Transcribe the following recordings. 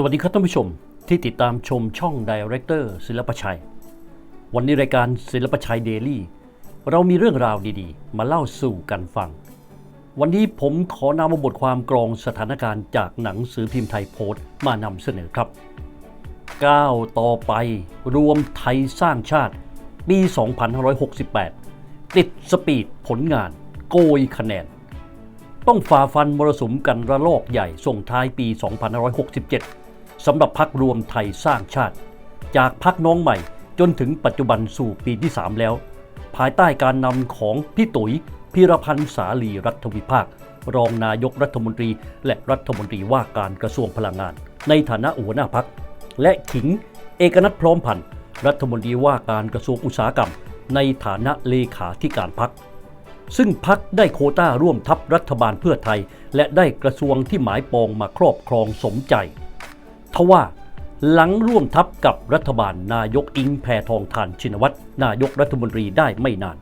สวัสดีครับท่านผู้ชมที่ติดตามชมช่อง Director ศิลปชัย วันนี้รายการศิลปชัยเดลี่เรามีเรื่องราวดีๆ มาเล่าสู่กันฟัง วันนี้ผมขอนำบทความกรองสถานการณ์จากหนังสือพิมพ์ไทยโพสต์มานำเสนอครับก้าวต่อไปรวมไทยสร้างชาติ ปี 2568 ติดสปีดผลงาน โกยคะแนน ต้องฝ่าฟันมรสุมกันระลอกใหญ่ส่งท้ายปี 2567 สำหรับพักรวมไทยสร้างชาติ จากพักน้องใหม่จนถึงปัจจุบันสู่ปีที่ 3 แล้ว ภายใต้การนำของพี่ตุ๋ยพิรพันธ์สาลีรัฐวิภาค รองนายกรัฐมนตรี และรัฐมนตรีว่าการกระทรวงพลังงาน ในฐานะหัวหน้าพัก และขิง เอกนัทพร้อมพันธ์รัฐมนตรีว่าการกระทรวงอุตสาหกรรม ในฐานะเลขาธิการพักซึ่งพักได้โคต้าร่วมทัพรัฐบาลเพื่อไทย และได้กระทรวงที่หมายปองมาครอบครองสมใจ ทว่า หลังร่วมทัพกับรัฐบาลนายกอิงแพทองทานชินวัตรนายกรัฐมนตรีได้ไม่นาน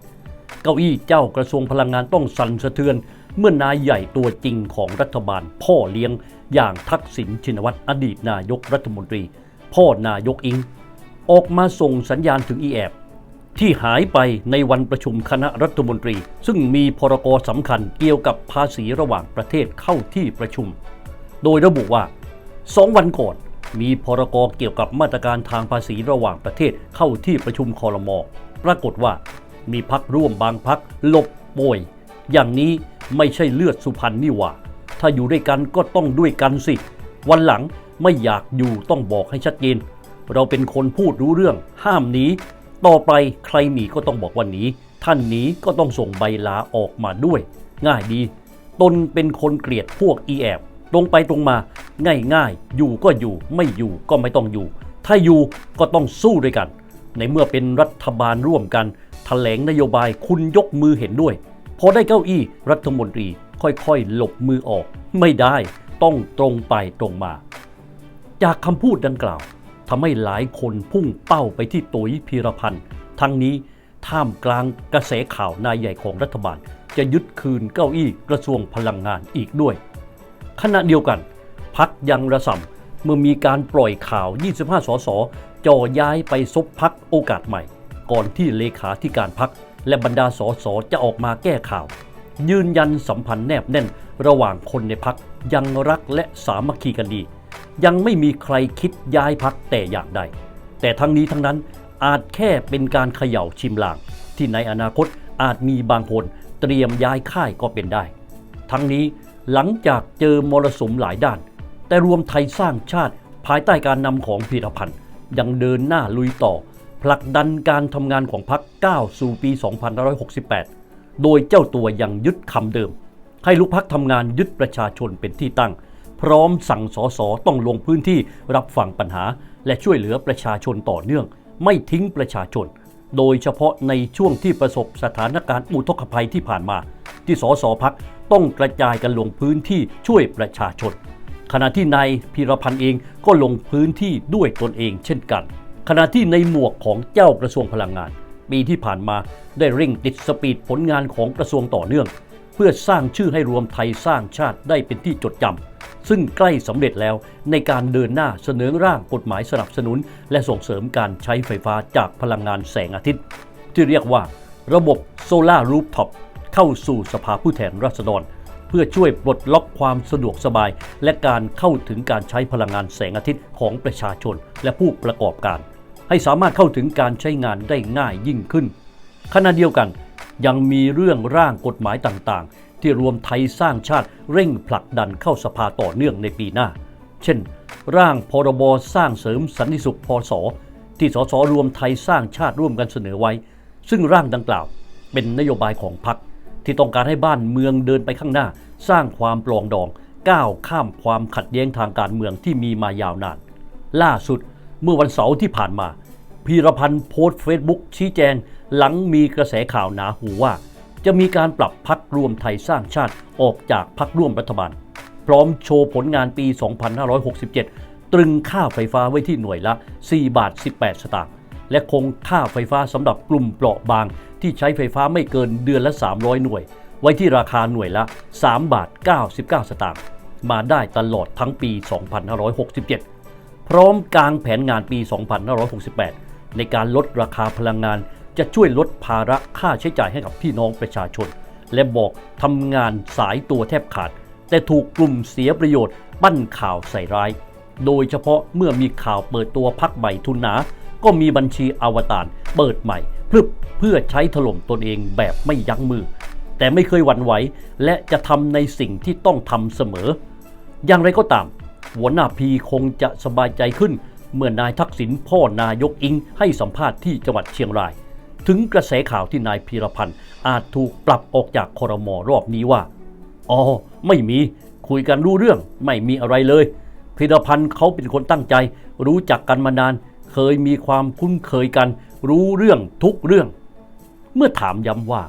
เก้าอี้เจ้ากระทรวงพลังงานต้องสั่นสะเทือน เมื่อนายใหญ่ตัวจริงของรัฐบาล พ่อเลี้ยงอย่างทักษิณชินวัตรอดีตนายกรัฐมนตรี พ่อนายกอิง ออกมาส่งสัญญาณถึงอีแอบที่หายไปในวันประชุมคณะรัฐมนตรี ซึ่งมีพรกสำคัญเกี่ยวกับภาษีระหว่างประเทศเข้าที่ประชุม โดยระบุว่าสองวันก่อน มีพรกเกี่ยวกับมาตรการทางภาษีระหว่างประเทศเข้าที่ประชุมคอรมอปรากฏว่า มีพักร่วมบางพักหลบป่วย อย่างนี้ไม่ใช่เลือดสุพรรณนี่หว่า ถ้าอยู่ด้วยกันก็ต้องด้วยกันสิ วันหลังไม่อยากอยู่ต้องบอกให้ชัดเจน เราเป็นคนพูดรู้เรื่อง ห้ามหนีต่อไปใครหนีก็ต้องบอกว่าหนีท่านหนีก็ต้องส่งใบลาออกมาด้วย ง่ายดี ตนเป็นคนเกลียดพวกอีแอบ ตรงไปตรงมา ง่ายๆ อยู่ก็อยู่ไม่อยู่ก็ไม่ต้องอยู่ ถ้าอยู่ก็ต้องสู้ด้วยกัน ในเมื่อเป็นรัฐบาลร่วมกันแถลงนโยบายคุณยกมือเห็นด้วย พอได้เก้าอี้รัฐมนตรีค่อยๆ หลบมือออก ไม่ได้ต้องตรงไปตรงมา จากคำพูดดังกล่าวทำให้หลายคนพุ่งเป้าไปที่ตุ๋ยพีรพันธ์ทั้งนี้ท่ามกลางกระแสข่าวนายใหญ่ของรัฐบาล จะยึดคืนเก้าอี้กระทรวงพลังงานอีกด้วย ขณะเดียวกัน พักยังระสำเมื่อมีการปล่อยข่าว 25 สสจ่อย้ายไปซบพักโอกาสใหม่ ก่อนที่เลขาธิการพักและบรรดาสสจะออกมาแก้ข่าว ยืนยันสัมพันธ์แนบแน่น ระหว่างคนในพักยังรักและสามัคคีกันดี ยังไม่มีใครคิดย้ายพักแต่อย่างใด แต่ทั้งนี้ทั้งนั้นอาจแค่เป็นการเขย่าชิมลาง ที่ในอนาคตอาจมีบางคนเตรียมย้ายค่ายก็เป็นได้ ทั้งนี้ หลังจากเจอมรสุมหลายด้าน แต่รวมไทยสร้างชาติภายใต้การนำของพีรพันธ์ยังเดินหน้าลุยต่อ ผลักดันการทำงานของพรรคก้าวสู่ปี 2568 โดยเจ้าตัวยังยึดคำเดิม ให้ลูกพักทำงานยึดประชาชนเป็นที่ตั้ง พร้อมสั่งสอสอต้องลงพื้นที่รับฟังปัญหา และช่วยเหลือประชาชนต่อเนื่อง ไม่ทิ้งประชาชน โดยเฉพาะในช่วงที่ประสบสถานการณ์อุทกภัยที่ผ่านมา ที่สสพักต้องกระจายกันลงพื้นที่ช่วยประชาชน ขณะที่นายพีรพันธ์เองก็ลงพื้นที่ด้วยตนเองเช่นกัน ขณะที่ในหมวกของเจ้ากระทรวงพลังงานปีที่ผ่านมาได้เร่งติดสปีดผลงานของกระทรวงต่อเนื่อง เพื่อสร้างชื่อให้รวมไทยสร้างชาติได้เป็นที่จดจำ ซึ่งใกล้สำเร็จแล้วในการเดินหน้าเสนอร่างกฎหมายสนับสนุน และส่งเสริมการใช้ไฟฟ้าจากพลังงานแสงอาทิตย์ ที่เรียกว่า ระบบโซลารูฟท็อปเข้าสู่สภาผู้แทนราษฎร เพื่อช่วยปลดล็อกความสะดวกสบาย และการเข้าถึงการใช้พลังงานแสงอาทิตย์ของประชาชน และผู้ประกอบการ ให้สามารถเข้าถึงการใช้งานได้ง่ายยิ่งขึ้นขณะเดียวกันยังมีเรื่องร่างกฎหมายต่าง ที่รวมไทยสร้างชาติเร่งผลักดันเข้าสภาต่อเนื่องในปีหน้า เช่น ร่างพรบสร้างเสริมสันติสุขพศที่สสรวมไทยสร้างชาติร่วมกันเสนอไว้ ซึ่งร่างดังกล่าวเป็นนโยบายของพรรคที่ต้องการให้บ้านเมืองเดินไปข้างหน้า สร้างความปลองดองก้าวข้ามความขัดแย้งทางการเมืองที่มีมายาวนาน ล่าสุดเมื่อวันเสาร์ที่ผ่านมาพีรพันธ์โพสต์เฟซบุ๊กชี้แจง หลังมีกระแสข่าวหนาหูว่า จะมีการปรับพักรวมไทยสร้างชาติออกจากพักร่วมรัฐบาล พร้อมโชว์ผลงานปี 2567 ตรึงค่าไฟฟ้าไว้ที่หน่วยละ 4 บาท 18 สตางค์และคงค่าไฟฟ้าสำหรับกลุ่มเปราะบาง ที่ใช้ไฟฟ้าไม่เกินเดือนละ 300 หน่วย ไว้ที่ราคาหน่วยละ 3 บาท 99 สตางค์มาได้ตลอดทั้งปี 2567 พร้อมกางแผนงานปี 2568 ในการลดราคาพลังงาน จะช่วยลดภาระค่าใช้จ่ายให้กับพี่น้องประชาชน และบอกทำงานสายตัวแทบขาด แต่ถูกกลุ่มเสียประโยชน์ ปั้นข่าวใส่ร้าย โดยเฉพาะเมื่อมีข่าวเปิดตัวพักใหม่ทุนหนา ก็มีบัญชีอวตารเปิดใหม่พรึบเพื่อใช้ถล่มตนเองแบบไม่ยั้งมือ แต่ไม่เคยหวั่นไหวและจะทำในสิ่งที่ต้องทำเสมอ อย่างไรก็ตาม หัวหน้าพีคงจะสบายใจขึ้น เมื่อนายทักษิณพ่อนายกอิงให้สัมภาษณ์ที่จังหวัดเชียงราย ถึงกระแสข่าวที่นายพีรพันธ์อาจถูกปรับออกจากครมอรอบนี้ว่า อ๋อ ไม่มี คุยกันรู้เรื่อง ไม่มีอะไรเลย พีรพันธ์เขาเป็นคนตั้งใจ รู้จักกันมานาน เคยมีความคุ้นเคยกัน รู้เรื่องทุกเรื่อง เมื่อถามย้ำว่า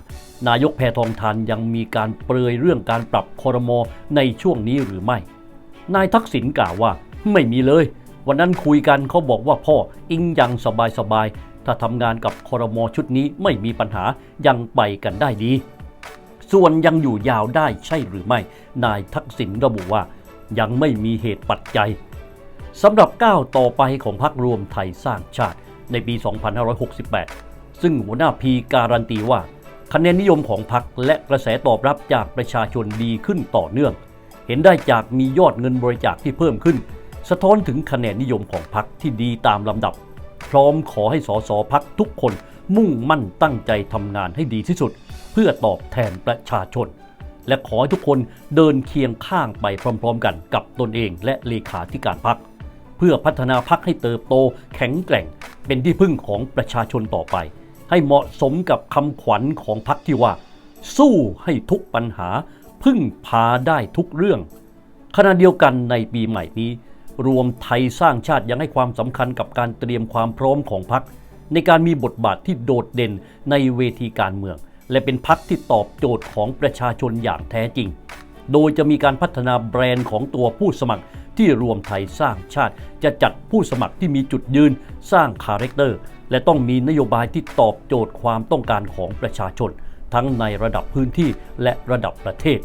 นายกแพทองทานยังมีการเปรยเรื่องการปรับคอรมอในช่วงนี้หรือไม่ นายทักษิณกล่าวว่า ไม่มีเลยวันนั้นคุยกันเขาบอกว่าพ่ออิงยังสบายสบาย ถ้าทำงานกับคอรมอชุดนี้ไม่มีปัญหายังไปกันได้ดี ส่วนยังอยู่ยาวได้ใช่หรือไม่ นายทักษิณระบุว่า ยังไม่มีเหตุปัจจัยสำหรับก้าวต่อไปของพรรครวมไทยสร้างชาติในปี 2568 ซึ่งหัวหน้าพีการันตีว่า คะแนนนิยมของพรรคและกระแสตอบรับจากประชาชนดีขึ้นต่อเนื่อง เห็นได้จากมียอดเงินบริจาคที่เพิ่มขึ้น สะท้อนถึงคะแนนนิยมของพรรคที่ดีตามลำดับ พร้อมขอให้สสพักทุกคนมุ่งมั่นตั้งใจทำงานให้ดีที่สุด เพื่อตอบแทนประชาชน และขอให้ทุกคนเดินเคียงข้างไปพร้อมๆกันกับตนเองและเลขาธิการพัก เพื่อพัฒนาพักให้เติบโตแข็งแกร่ง เป็นที่พึ่งของประชาชนต่อไป ให้เหมาะสมกับคำขวัญของพักที่ว่า สู้ให้ทุกปัญหาพึ่งพาได้ทุกเรื่องขณะเดียวกันในปีใหม่นี้ รวมไทยสร้างชาติยังให้ความสำคัญกับการเตรียมความพร้อมของพรรคในการมีบทบาทที่โดดเด่นในเวทีการเมือง และเป็นพรรคที่ตอบโจทย์ของประชาชนอย่างแท้จริง โดยจะมีการพัฒนาแบรนด์ของตัวผู้สมัครที่รวมไทยสร้างชาติ จะจัดผู้สมัครที่มีจุดยืนสร้างคาแรคเตอร์ และต้องมีนโยบายที่ตอบโจทย์ความต้องการของประชาชน ทั้งในระดับพื้นที่และระดับประเทศ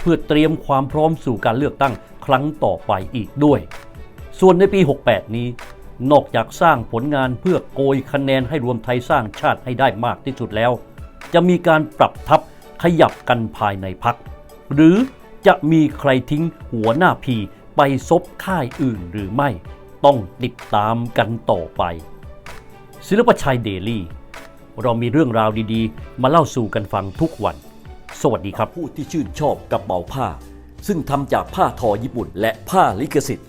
เพื่อเตรียมความพร้อมสู่การเลือกตั้งครั้งต่อไปอีกด้วย ส่วนในปี 68 นี้ นอกจากสร้างผลงานเพื่อโกยคะแนนให้รวมไทยสร้างชาติให้ได้มากที่สุดแล้ว จะมีการปรับทับขยับกันภายในพัก หรือจะมีใครทิ้งหัวหน้าพีไปซบค่ายอื่นหรือไม่ ต้องติดตามกันต่อไป ศิลปชัยเดลี่ เรามีเรื่องราวดีๆ มาเล่าสู่กันฟังทุกวัน สวัสดีครับผู้ที่ชื่นชอบกระเป๋าผ้า ซึ่งทำจากผ้าทอญี่ปุ่นและผ้าลิขสิทธิ์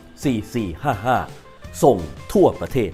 4455 ส่งทั่วประเทศ